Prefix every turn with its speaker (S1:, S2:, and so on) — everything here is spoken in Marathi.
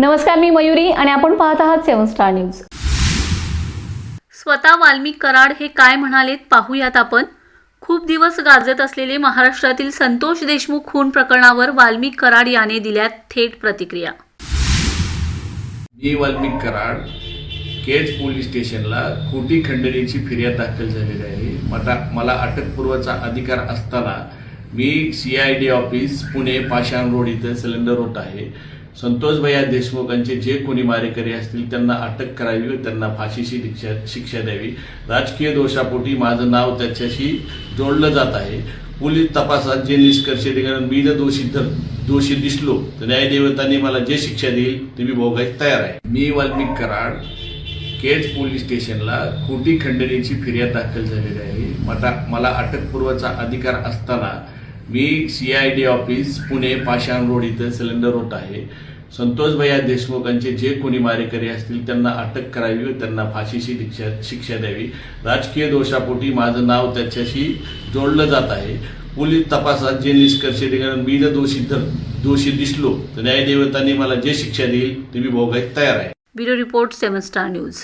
S1: नमस्कार मी मयुरी आणि आपण पाहत आहात सेवन स्टार न्यूज. स्वतः वाल्मिक कराड हे काय म्हणालेत पाहूयात आपण. खूप दिवस गाजत असलेले महाराष्ट्रातील संतोष देशमुख खून प्रकरणावर वाल्मिक कराड याने दिल्यात थेट प्रतिक्रिया.
S2: मी वाल्मिक कराड केज पोलीस स्टेशनला खोटी खंडणीची फिर्याद दाखल झालेली आहे. मला मला अटकपूर्वचा अधिकार असताना मी C I D office Pune Pashan road इथं सिलेंडर होत आहे. संतोष भैया देशमुखांचे जे कोणी मारेकरी असतील त्यांना अटक करावी व त्यांना फाशीची शिक्षा शिक्षा द्यावी. राजकीय दोषापोटी माझं नाव त्याच्याशी जोडलं जात आहे. पोलीस तपासात जे निष्कर्ष कारण मी जर दोषी धर दोषी दिसलो तर न्यायदेवतांनी मला जे शिक्षा देईल ते मी भोगायला तयार आहे. मी वाल्मिक कराड केज पोलीस स्टेशनला खोटी खंडणीची फिर्याद दाखल झालेली आहे. मला मला अटकपूर्वचा अधिकार असताना मी C I D office Pune Pashan road इथं सिलेंडर होत आहे. संतोष भैया देशमुखांचे जे कोणी मारेकरी असतील त्यांना अटक करावी व त्यांना फाशीची शिक्षा शिक्षा द्यावी. राजकीय दोषापोटी माझं नाव त्याच्याशी जोडलं जात आहे. पोलीस तपासात जे निष्कर्ष निघाले मी जर दोषी दोषी दिसलो तर न्यायदेवतांनी मला जे शिक्षा देईल ते मी भोगायला तयार आहे.
S1: Bureau report seven star news.